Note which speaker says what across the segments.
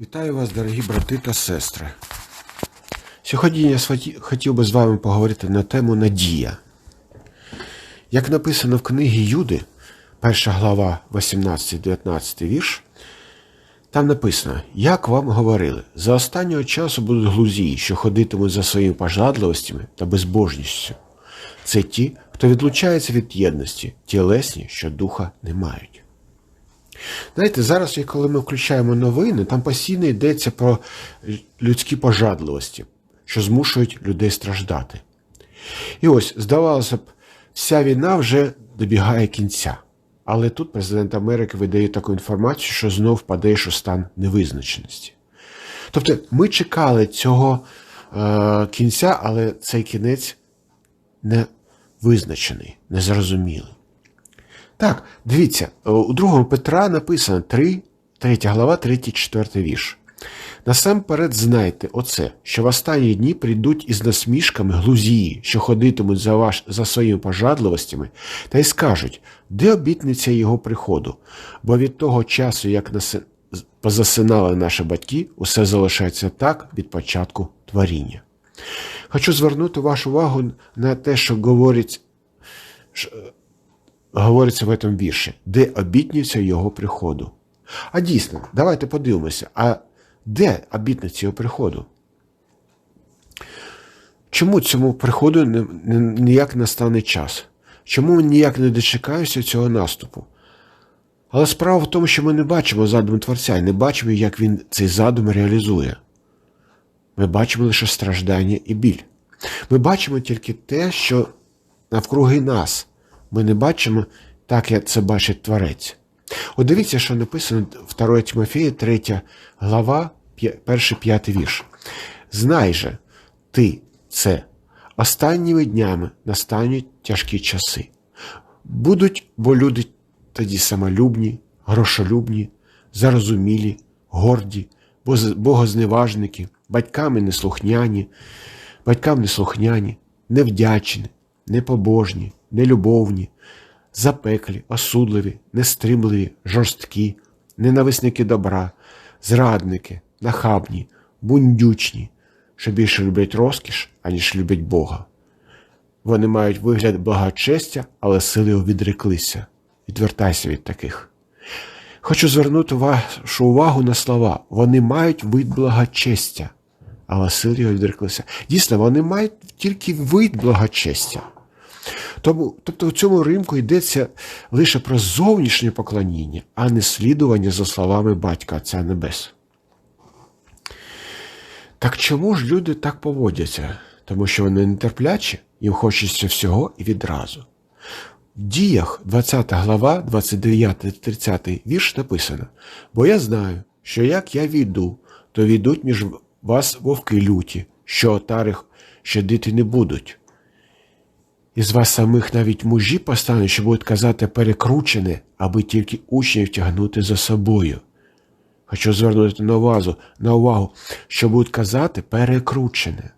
Speaker 1: Вітаю вас, дорогі брати та сестри. Сьогодні я хотів би з вами поговорити на тему надія. Як написано в книгі Юди, перша глава, 18-19 вірш, там написано: Як вам говорили, за останнього часу будуть глузії, що ходитимуть за своїми пожадливостями та безбожністю. Це ті, хто відлучається від єдності, тілесні, що духа не мають. Знаєте, зараз, коли ми включаємо новини, там постійно йдеться про людські пожадливості, що змушують людей страждати. І ось, здавалося б, вся війна вже добігає кінця. Але тут президент Америки видає таку інформацію, що знов впадеш у стан невизначеності. Тобто ми чекали цього е, кінця, але цей кінець не визначений, незрозумілий. Так, дивіться, е, у другому Петра написано 3, 3 глава, 3, 4 вірш. Насамперед знайте оце, що в останні дні прийдуть із насмішками глузії, що ходитимуть за, ваш, за своїми пожадливостями, та й скажуть, де обітниця його приходу, бо від того часу, як наси... позасинали наші батьки, усе залишається так від початку творіння. Хочу звернути вашу увагу на те, що говорить говориться в цьому вірші, де обітниця його приходу. А дійсно, давайте подивимося, а де обітниця його приходу? Чому цьому приходу не- не- ніяк настане час? Чому ніяк не дочекаємося цього наступу? Але справа в тому, що ми не бачимо задум Творця і не бачимо, як він цей задум реалізує. Ми бачимо лише страждання і біль. Ми бачимо тільки те, що навкруги нас. Ми не бачимо так, як це бачить Творець. От дивіться, що написано 2 Тимофія, 3 глава, 1 5 вірш. Знай же, ти це, останніми днями настануть тяжкі часи. Будуть, бо люди тоді самолюбні, грошолюбні, зарозумілі, горді, богозневажники, батьками неслухняні, батькам неслухняні, невдячні, непобожні, нелюбовні, запеклі, осудливі, нестримливі, жорсткі, ненависники добра, зрадники, нахабні, бундючні, що більше люблять розкіш, аніж люблять Бога. Вони мають вигляд благочестя, але сили відреклися. Відвертайся від таких. Хочу звернути вашу увагу на слова. Вони мають вид благочестя, але сили його відреклися. Дійсно, вони мають тільки вид благочестя. Тому, тобто у цьому римку йдеться лише про зовнішнє поклоніння, а не слідування за словами Батька Отця Небес. Так чому ж люди так поводяться? Тому що вони нетерплячі, їм хочеться всього і відразу. В діях 20 глава, 29-30 вірш написано: Бо я знаю, що як я війду, то війдуть між вас вовки люті, що отари щадити не будуть. Із вас самих навіть мужі постануть, що будуть казати перекручене, аби тільки учнів тягнути за собою. Хочу звернути на увагу, на увагу, що будуть казати перекручене.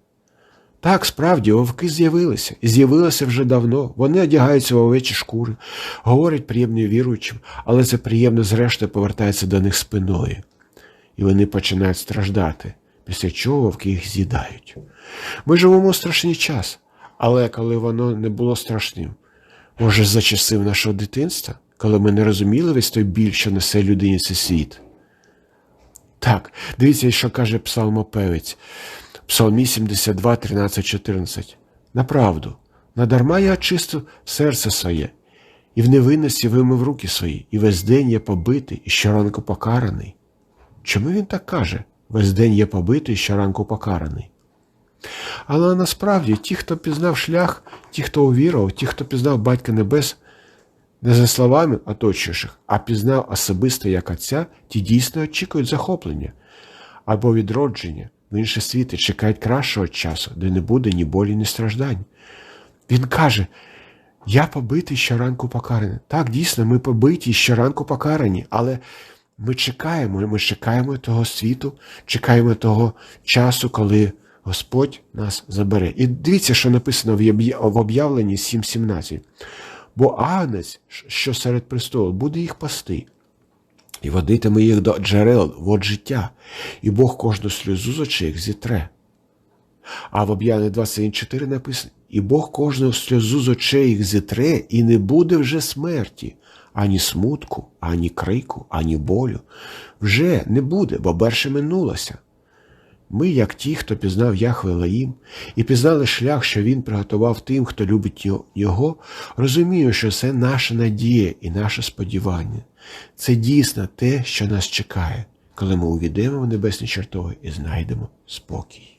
Speaker 1: Так, справді, вовки з'явилися, і з'явилися вже давно. Вони одягаються в овечі шкури, говорять приємно віруючим, але це приємно зрештою повертається до них спиною. І вони починають страждати, після чого вовки їх з'їдають. Ми живемо у страшний час, але коли воно не було страшним, може, за часів нашого дитинства, коли ми не розуміли весь той біль, що несе людині цей світ. Так, дивіться, що каже псалмопевець. Псалмі 72, 13, 14. Направду, надарма я очистив серце своє, і в невинності вимив руки свої, і весь день я побитий, і щоранку покараний. Чому він так каже? Весь день я побитий, і щоранку покараний. Але насправді ті, хто пізнав шлях, ті, хто увірував, ті, хто пізнав Батька Небес, не за словами оточуючих, а пізнав особисто як Отця, ті дійсно очікують захоплення або відродження в інші світи, чекають кращого часу, де не буде ні болі, ні страждань. Він каже: Я побитий щоранку покараний. Так, дійсно, ми побиті щоранку покарані, але ми чекаємо, ми чекаємо того світу, чекаємо того часу, коли Господь нас забере. І дивіться, що написано в об'явленні 7.17. Бо агнець, що серед престолу, буде їх пасти. і водитиме їх до джерел вод життя, і Бог кожну сльозу з очей зітре. А в об'явленні 21.4 написано: І Бог кожну сльозу з очей їх зітре, і не буде вже смерті, ані смутку, ані крику, ані болю. Вже не буде, бо перше минулося. Ми, як ті, хто пізнав Яхве Лаїм, і пізнали шлях, що він приготував тим, хто любить його, розумію, що це наша надія і наше сподівання. Це дійсно те, що нас чекає, коли ми увійдемо в небесні чертоги і знайдемо спокій.